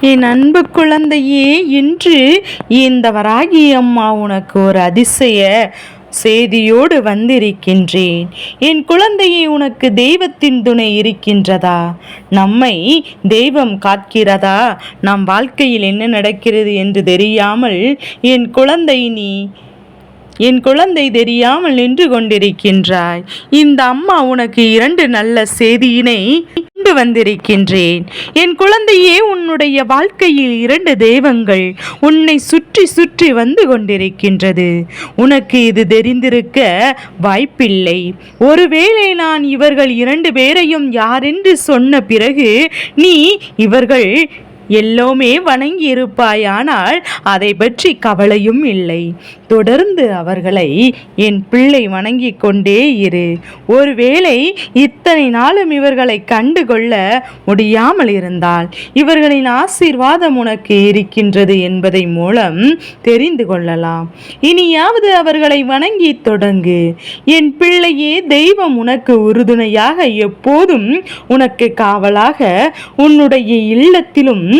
என் அன்பு குழந்தையே இன்று இந்த வராகி அம்மா உனக்கு ஒரு அதிசய செய்தியோடு வந்திருக்கின்றேன். என் குழந்தையே உனக்கு தெய்வத்தின் துணை இருக்கின்றதா? நம்மை தெய்வம் காக்கிறதா? நம் வாழ்க்கையில் என்ன நடக்கிறது என்று தெரியாமல் என் குழந்தை நீ என் குழந்தை தெரியாமல் நின்று கொண்டிருக்கின்றாய். இந்த அம்மா உனக்கு இரண்டு நல்ல செய்தியினை கொண்டு வந்திருக்கின்றேன். என் குழந்தையே உன்னுடைய வாழ்க்கையில் இரண்டு தெய்வங்கள் உன்னை சுற்றி சுற்றி வந்து கொண்டிருக்கின்றது. உனக்கு இது தெரிந்திருக்க வாய்ப்பில்லை. ஒருவேளை நான் இவர்கள் இரண்டு பேரையும் யாரென்று சொன்ன பிறகு நீ இவர்கள் எல்லோமே வணங்கி இருப்பாயானால் அதை பற்றி கவலையும் இல்லை. தொடர்ந்து அவர்களை என் பிள்ளை வணங்கி கொண்டே இரு. ஒருவேளை இத்தனை நாளும் இவர்களை கண்டுகொள்ள முடியாமல் இருந்தால் இவர்களின் ஆசீர்வாதம் உனக்கு இருக்கின்றது என்பதை மூலம் தெரிந்து கொள்ளலாம். இனியாவது அவர்களை வணங்கி தொடங்கு. என் பிள்ளையே தெய்வம் உனக்கு உறுதுணையாக எப்போதும் உனக்கு காவலாக உன்னுடைய இல்லத்திலும்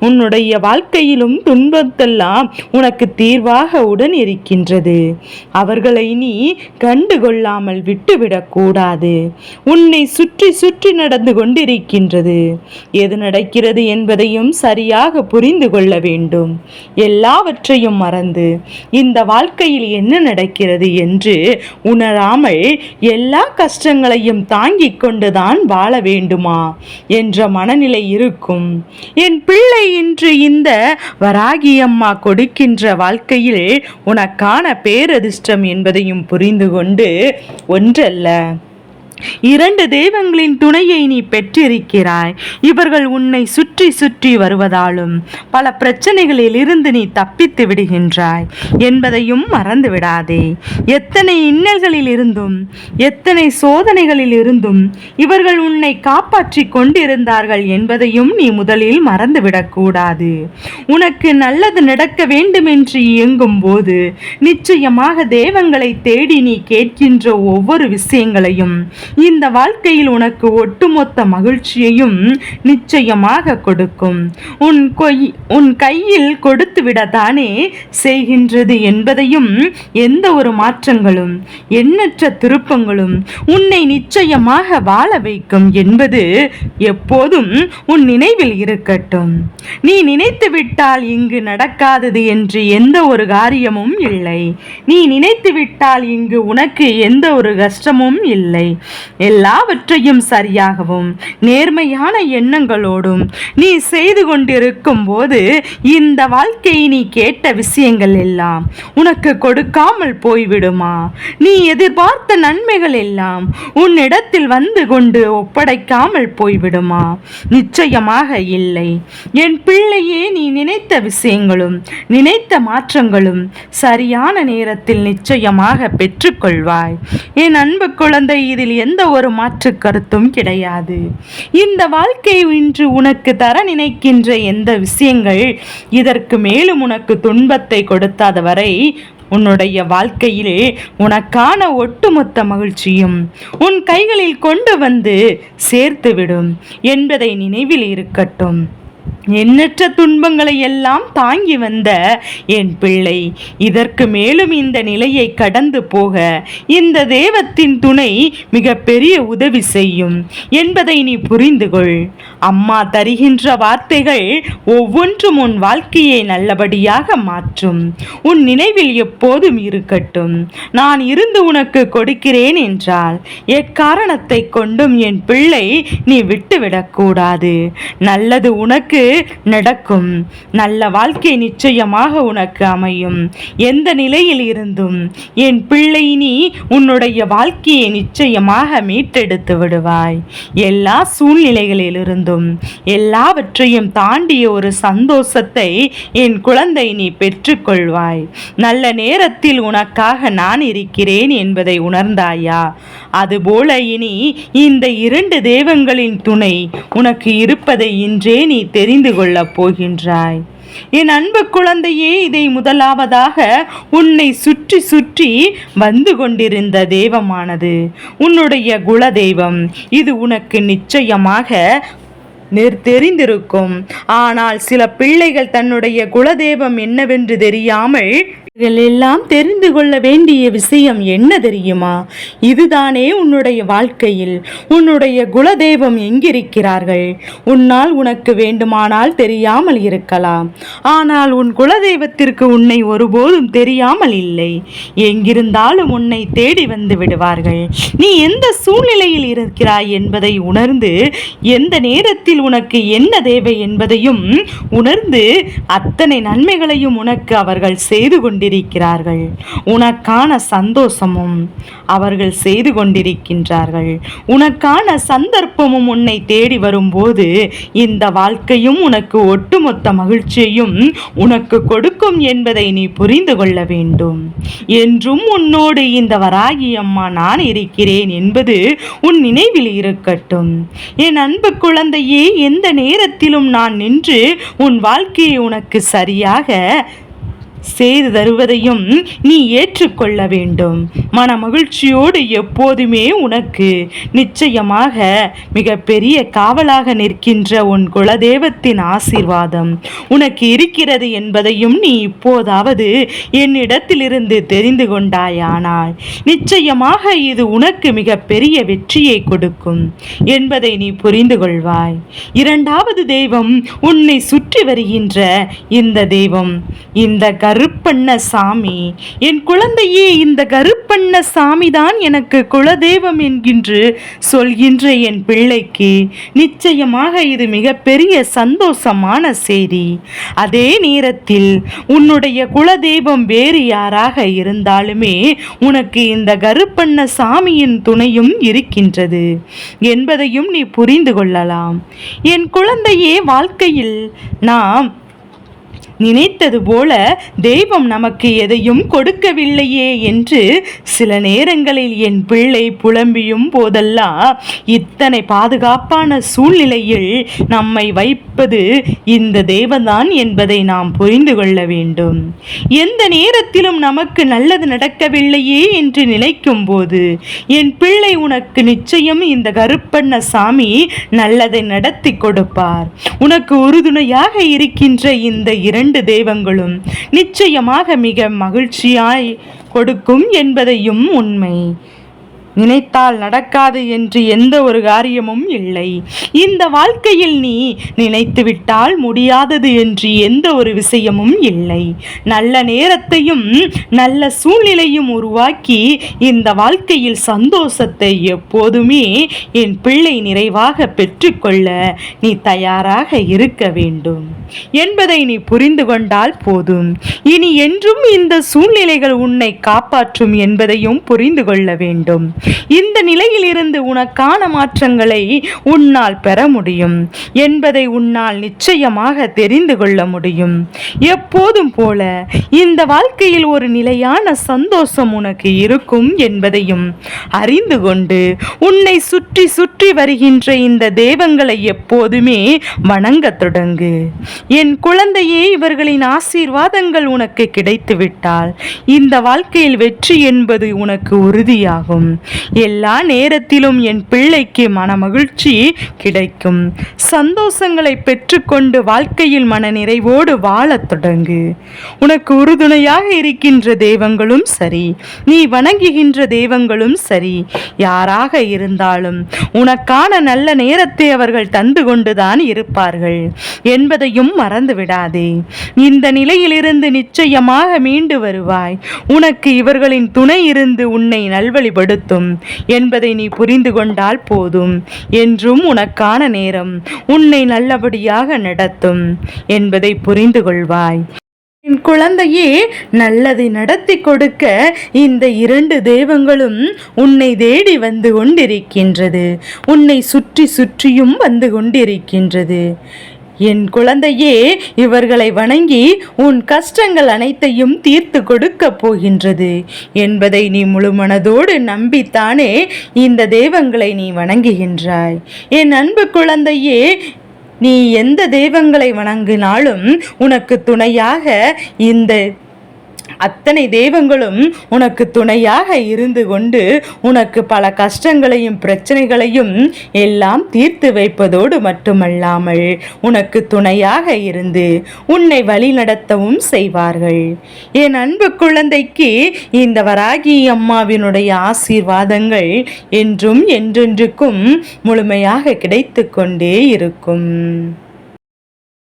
உன்னுடைய வாழ்க்கையிலும் துன்பத்தெல்லாம் உனக்கு தீர்வாக உடன் இருக்கின்றது. அவர்களை நீ கண்டுகொள்ளாமல் விட்டுவிடக்கூடாது உன்னை சுற்றி சுற்றி நடந்து கொண்டிருக்கின்றது. எது நடக்கிறது என்பதையும் சரியாக புரிந்து கொள்ள வேண்டும். எல்லாவற்றையும் மறந்து இந்த வாழ்க்கையில் என்ன நடக்கிறது என்று உணராமல் எல்லா கஷ்டங்களையும் தாங்கிக் கொண்டுதான் வாழ வேண்டுமா? என்ற மனநிலை இருக்கும். என் பிள்ளை இன்று இந்த வராகி அம்மா கொடுக்கின்ற வாழ்க்கையில் உனக்கான பேரதிர்ஷ்டம் என்பதையும் புரிந்து கொண்டு ஒன்றல்ல. இரண்டு தெய்வங்களின் துணையை நீ பெற்றிருக்கிறாய். இவர்கள் உன்னை சுற்றி சுற்றி வருவதாலும் பல பிரச்சனைகளில் இருந்து நீ தப்பித்து விடுகின்றாய் என்பதையும் மறந்து விடாதே எத்தனை இன்னல்களில் இருந்தும் எத்தனை சோதனைகளில் இருந்தும் இவர்கள் உன்னை காப்பாற்றி கொண்டிருந்தார்கள் என்பதையும் நீ முதலில் மறந்துவிடக்கூடாது. உனக்கு நல்லது நடக்க வேண்டும் என்று இயங்கும் போது நிச்சயமாக தெய்வங்களை தேடி நீ கேட்கின்ற ஒவ்வொரு விஷயங்களையும் இந்த வாழ்க்கையில் உனக்கு ஒட்டுமொத்த மகிழ்ச்சியையும் நிச்சயமாக கொடுக்கும். உன் கொய் உன் கையில் கொடுத்துவிடத்தானே செய்கின்றது என்பதையும் எந்த ஒரு மாற்றங்களும் எண்ணற்ற திருப்பங்களும் உன்னை நிச்சயமாக வாழ வைக்கும் என்பது எப்போதும் உன் நினைவில் இருக்கட்டும். நீ நினைத்து விட்டால் இங்கு நடக்காதது என்று எந்த ஒரு காரியமும் இல்லை. நீ நினைத்து விட்டால் இங்கு உனக்கு எந்த ஒரு கஷ்டமும் இல்லை. எல்லாவற்றையும் சரியாகவும் நேர்மையான எண்ணங்களோடும் நீ செய்து கொண்டிருக்கும் போது இந்த வாழ்க்கையை நீ கேட்ட விஷயங்கள் எல்லாம் உனக்கு கொடுக்காமல் போய்விடுமா? நீ எதிர்பார்த்த நன்மைகள் எல்லாம் உன்னிடத்தில் வந்து கொண்டு ஒப்படைக்காமல் போய்விடுமா? நிச்சயமாக இல்லை. என் பிள்ளையே நீ நினைத்த விஷயங்களும் நினைத்த மாற்றங்களும் சரியான நேரத்தில் நிச்சயமாக பெற்றுக்கொள்வாய். என் அன்பு குழந்தை இதில் எந்த எந்த ஒரு மாற்று கருத்தும் கிடையாது. இந்த வாழ்க்கை இன்று உனக்கு தர நினைக்கின்ற எந்த விஷயங்கள் இதற்கு மேலும் உனக்கு துன்பத்தை கொடுத்தாத வரை உன்னுடைய வாழ்க்கையிலே உனக்கான ஒட்டுமொத்த மகிழ்ச்சியும் உன் கைகளில் கொண்டு வந்து சேர்த்துவிடும் என்பதை நினைவில் இருக்கட்டும். எண்ணற்ற துன்பங்களை எல்லாம் தாங்கி வந்த என் பிள்ளை இதற்கு மேலும் இந்த நிலையை கடந்து போக இந்த தேவத்தின் துணை மிக பெரிய உதவி செய்யும் என்பதை நீ புரிந்து கொள். அம்மா தருகின்ற வார்த்தைகள் ஒவ்வொன்றும் உன் வாழ்க்கையை நல்லபடியாக மாற்றும். உன் நினைவில் எப்போதும் இருக்கட்டும். நான் இருந்து உனக்கு கொடுக்கிறேன் என்றால் எக்காரணத்தை கொண்டும் என் பிள்ளை நீ விட்டுவிடக்கூடாது. நல்லது உனக்கு நடக்கும். நல்ல வாழ்க்கை நிச்சயமாக உனக்கு அமையும். எந்த நிலையில் இருந்தும் என் பிள்ளை நீ உன்னுடைய வாழ்க்கையை நிச்சயமாக மீட்டெடுத்து விடுவாய். எல்லா சூழ்நிலைகளிலிருந்தும் எல்லாவற்றையும் தாண்டிய ஒரு சந்தோஷத்தை என் குழந்தை நீ பெற்றுக்கொள்வாய். நல்ல நேரத்தில் உனக்காக நான் இருக்கிறேன் என்பதை உணர்ந்தாயா? அதுபோல இனி இந்த இரண்டு தெய்வங்களின் துணை உனக்கு இருப்பதை இன்றே நீ தெரிந்து கொள்ளப் போகின்றாய். என் அன்பு குழந்தையே இதை முதலாவதாக உன்னை சுற்றி சுற்றி வந்து கொண்டிருந்த தெய்வமானது. உன்னுடைய குல தெய்வம் இது உனக்கு நிச்சயமாக தெரிந்திருக்கும். ஆனால் சில பிள்ளைகள் தன்னுடைய குலதெய்வம் என்னவென்று தெரியாமல் எல்லாம் தெரிந்து கொள்ள வேண்டிய விஷயம் என்ன தெரியுமா? இதுதானே உன்னுடைய வாழ்க்கையில். உன்னுடைய குலதெய்வம் எங்கிருக்கிறார்கள்? உன்னால் உனக்கு வேண்டுமானால் தெரியாமல் இருக்கலாம். ஆனால் உன் குலதெய்வத்திற்கு உன்னை ஒருபோதும் தெரியாமல் இல்லை. எங்கிருந்தாலும் உன்னை தேடி வந்து விடுவார்கள். நீ எந்த சூழ்நிலையில் இருக்கிறாய் என்பதை உணர்ந்து எந்த நேரத்தில் உனக்கு என்ன தேவை என்பதையும் உணர்ந்து அத்தனை நன்மைகளையும் உனக்கு அவர்கள் செய்து கொண்டு கொண்டிருக்கிறார்கள். உனக்கான சந்தோஷமும் அவர்கள் செய்து கொண்டிருக்கின்றார்கள். உனக்கான சந்தர்ப்பமும் உன்னை தேடி வரும்போது இந்த வாழ்க்கையும் உனக்கு ஒட்டுமொத்த மகிழ்ச்சியையும் உனக்கு கொடுக்கும் என்பதை நீ புரிந்து கொள்ள வேண்டும். என்றும் உன்னோடு இந்த வராகி அம்மா நான் இருக்கிறேன் என்பது உன் நினைவில் இருக்கட்டும். என் அன்பு குழந்தையே எந்த நேரத்திலும் நான் நின்று உன் வாழ்க்கையை உனக்கு சரியாக செய்து தருவதையும் நீ ஏற்றுக்கொள்ள வேண்டும். மன மகிழ்ச்சியோடு எப்போதுமே உனக்கு நிச்சயமாக மிகப்பெரிய காவலாக நிற்கின்ற உன் குலதெய்வத்தின் ஆசீர்வாதம் உனக்கு இருக்கிறது என்பதையும் நீ இப்போதாவது என்னிடத்திலிருந்து தெரிந்து கொண்டாயானால் நிச்சயமாக இது உனக்கு மிகப்பெரிய வெற்றியை கொடுக்கும் என்பதை நீ புரிந்து கொள்வாய். இரண்டாவது தெய்வம் உன்னை சுற்றி வருகின்ற இந்த தெய்வம். இந்த கருப்பண்ண சாமி. என் குழந்தையே இந்த கருப்பண்ண பண்ண சாமிதான் எனக்கு குலதெய்வம் என்கின்று சொல்கின்ற என் பிள்ளைக்கு. நிச்சயமாக இது மிகப்பெரிய சந்தோஷமான செய்தி. அதே நேரத்தில் உன்னுடைய குலதெய்வம் வேறு யாராக இருந்தாலுமே உனக்கு இந்த கருப்பண்ண சாமியின் துணையும் இருக்கின்றது என்பதையும் நீ புரிந்து கொள்ளலாம். என் குழந்தையே வாழ்க்கையில் நாம் நினைத்தது போல தெய்வம் நமக்கு எதையும் கொடுக்கவில்லையே என்று சில நேரங்களில் என் பிள்ளை புலம்பியும் போதெல்லாம் இத்தனை பாதுகாப்பான சூழ்நிலையில் நம்மை வைப்பது இந்த தெய்வம்தான் என்பதை நாம் புரிந்து கொள்ள வேண்டும். எந்த நேரத்திலும் நமக்கு நல்லது நடக்கவில்லையே என்று நினைக்கும் போது என் பிள்ளை உனக்கு நிச்சயம் இந்த கருப்பண்ண சாமி நல்லதை நடத்தி கொடுப்பார். உனக்கு உறுதுணையாக இருக்கின்ற இந்த இரண்டு இரண்டு தெய்வங்களும் நிச்சயமாக மிக மகிழ்ச்சியாய் கொடுக்கும் என்பதையும் உண்மை. நினைத்தால் நடக்காது என்று எந்த ஒரு காரியமும் இல்லை. இந்த வாழ்க்கையில் நீ நினைத்துவிட்டால் முடியாதது என்று எந்த ஒரு விஷயமும் இல்லை. நல்ல நேரத்தையும் நல்ல சூழ்நிலையும் உருவாக்கி இந்த வாழ்க்கையில் சந்தோஷத்தை எப்போதுமே என் பிள்ளை நிறைவாக பெற்றுக்கொள்ள நீ தயாராக இருக்க வேண்டும். என்பதை நீ புரிந்து கொண்டால் போதும். இனி என்றும் இந்த சூழ்நிலைகள் உன்னை காப்பாற்றும் என்பதையும் புரிந்து கொள்ள வேண்டும். இந்த நிலையிலிருந்து உனக்கான மாற்றங்களை உன்னால் பெற முடியும். என்பதை உன்னால் நிச்சயமாக தெரிந்து கொள்ள முடியும். எப்போதும் போல இந்த வாழ்க்கையில் ஒரு நிலையான சந்தோஷம் உனக்கு இருக்கும் என்பதையும் அறிந்து கொண்டு உன்னை சுற்றி சுற்றி வருகின்ற இந்த தெய்வங்களை எப்போதுமே வணங்கத் தொடங்கு. என் குழந்தையே இவர்களின் ஆசீர்வாதங்கள் உனக்கு கிடைத்துவிட்டால். இந்த வாழ்க்கையில் வெற்றி என்பது உனக்கு உறுதியாகும். எல்லா நேரத்திலும் என் பிள்ளைக்கு மனமகிழ்ச்சி கிடைக்கும். சந்தோஷங்களை பெற்றுக்கொண்டு வாழ்க்கையில் மன நிறைவோடு வாழத் தொடங்கு. உனக்கு உறுதுணையாக இருக்கின்ற தெய்வங்களும் சரி. நீ வணங்குகின்ற தெய்வங்களும் சரி. யாராக இருந்தாலும் உனக்கான நல்ல நேரத்தை அவர்கள் தந்து கொண்டுதான் இருப்பார்கள். என்பதையும் மறந்து விடாதே. இந்த நிலையிலிருந்து நிச்சயமாக மீண்டு வருவாய். உனக்கு இவர்களின் துணை இருந்து உன்னை நல்வழிப்படுத்தும். என்பதை நீ புரிந்து கொண்டால் போதும். என்றும் உனக்கான நேரம் உன்னை நல்லபடியாக நடத்தும் என்பதை புரிந்து கொள்வாய். என் குழந்தையே நல்லதை நடத்தி கொடுக்க இந்த இரண்டு தெய்வங்களும் உன்னை தேடி வந்து கொண்டிருக்கின்றது. உன்னை சுற்றி சுற்றியும் வந்து கொண்டிருக்கின்றது. என் குழந்தையே இவர்களை வணங்கி உன் கஷ்டங்கள் அனைத்தையும் தீர்த்து கொடுக்கப் போகின்றது. என்பதை நீ முழுமனதோடு நம்பித்தானே இந்த தெய்வங்களை நீ வணங்குகின்றாய். என் அன்பு குழந்தையே நீ எந்த தெய்வங்களை வணங்கினாலும் உனக்கு துணையாக இந்த அத்தனை தெய்வங்களும் உனக்கு துணையாக இருந்து கொண்டு உனக்கு பல கஷ்டங்களையும் பிரச்சனைகளையும் எல்லாம் தீர்த்து வைப்பதோடு மட்டுமல்லாமல் உனக்கு துணையாக இருந்து உன்னை வழிநடத்தவும் செய்வார்கள். என் அன்பு குழந்தைக்கு இந்த வராகி அம்மாவினுடைய ஆசீர்வாதங்கள் என்றும் என்றென்றுக்கும் முழுமையாக கிடைத்து கொண்டே இருக்கும்.